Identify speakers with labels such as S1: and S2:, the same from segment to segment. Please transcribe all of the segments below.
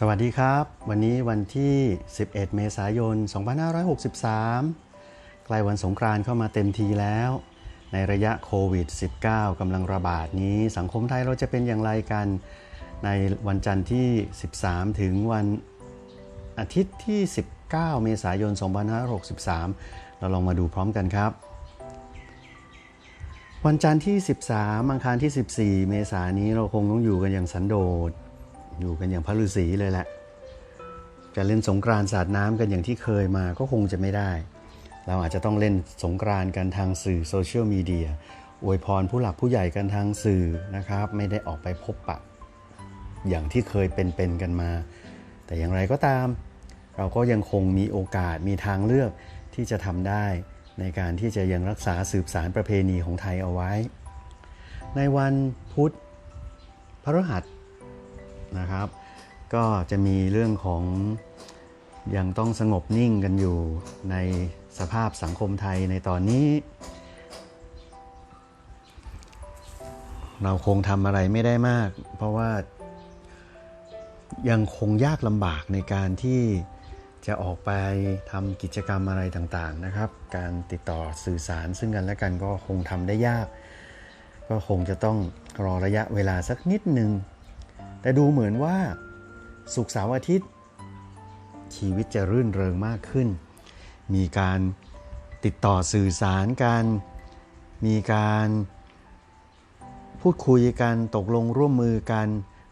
S1: สวัสดีครับ วันนี้วันที่ 11 เมษายน 2563 ใกล้วันสงกรานต์เข้ามาเต็มทีแล้ว ในระยะโควิด -19 กำลังระบาดนี้ สังคมไทยเราจะเป็นอย่างไรกัน ในวันจันทร์ที่ 13 ถึงวันอาทิตย์ที่ 19 เมษายน 2563 เราลองมาดูพร้อมกันครับ วันจันทร์ที่ 13 อังคารที่ 14 เมษายนนี้เราคงต้องอยู่กันอย่างสันโดษ อยู่กันอย่างพระฤาษีเลยแหละจะเล่นสงกรานต์สาดน้ำกันอย่างที่เคยมาก็คงจะไม่ได้ เราอาจจะต้องเล่นสงกรานต์กันทางสื่อโซเชียลมีเดียอวยพรผู้หลักผู้ใหญ่กันทางสื่อนะครับ ไม่ได้ออกไปพบปะ อย่างที่เคยเป็นๆกันมา แต่อย่างไรก็ตาม เราก็ยังคงมีโอกาสมีทางเลือกที่จะทำได้ในการที่จะยังรักษาสืบสารประเพณีของไทยเอาไว้ ในวันพุธพฤหัส นะครับ ก็จะมีเรื่องของยังต้องสงบนิ่งกันอยู่ในสภาพสังคมไทยในตอนนี้ เราคงทำอะไรไม่ได้มาก เพราะว่ายังคงยากลำบากในการที่จะออกไปทำกิจกรรมอะไรต่างๆนะครับ การติดต่อสื่อสารซึ่งกันและกันก็คงทำได้ยาก ก็คงจะต้องรอระยะเวลาสักนิดหนึ่ง แต่ดูเหมือนว่าสุกเสาร์อาทิตย์ ชีวิตจะรื่นเริงมากขึ้น มีการติดต่อสื่อสารกัน มีการพูดคุยกันตกลงร่วมมือกัน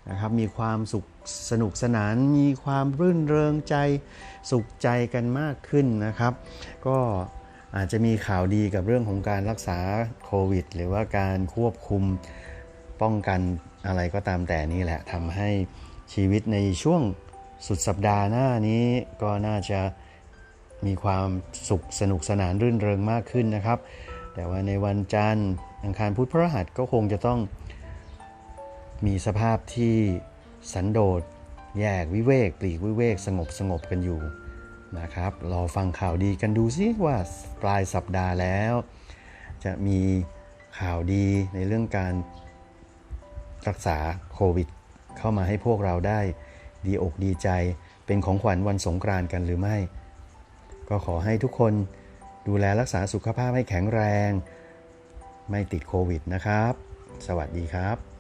S1: นะครับ มีความสุขสนุกสนาน มีความรื่นเริงใจสุขใจกันมากขึ้นนะครับ ก็อาจจะมีข่าวดีกับเรื่องของการรักษาโควิด หรือว่าการควบคุม ป้องกันอะไรก็ตามแต่นี่แหละทำให้ชีวิตในช่วงสุดสัปดาห์หน้านี้ก็น่าจะมีความสุขสนุกสนานรื่นเริงมากขึ้นนะครับ แต่ว่าในวันจันทร์อังคารพุธพฤหัสก็คงจะต้องมีสภาพที่สันโดษแยกวิเวกปลีกวิเวกสงบสงบกันอยู่นะครับรอฟังข่าวดีกันดูซิว่าปลายสัปดาห์แล้ว จะมีข่าวดีในเรื่องการ รักษาโควิด เข้ามาให้พวกเราได้ดีอกดีใจ เป็นของขวัญวันสงกรานต์กันหรือไม่ ก็ขอให้ทุกคนดูแลรักษาสุขภาพให้แข็งแรง ไม่ติดโควิดนะครับ สวัสดีครับ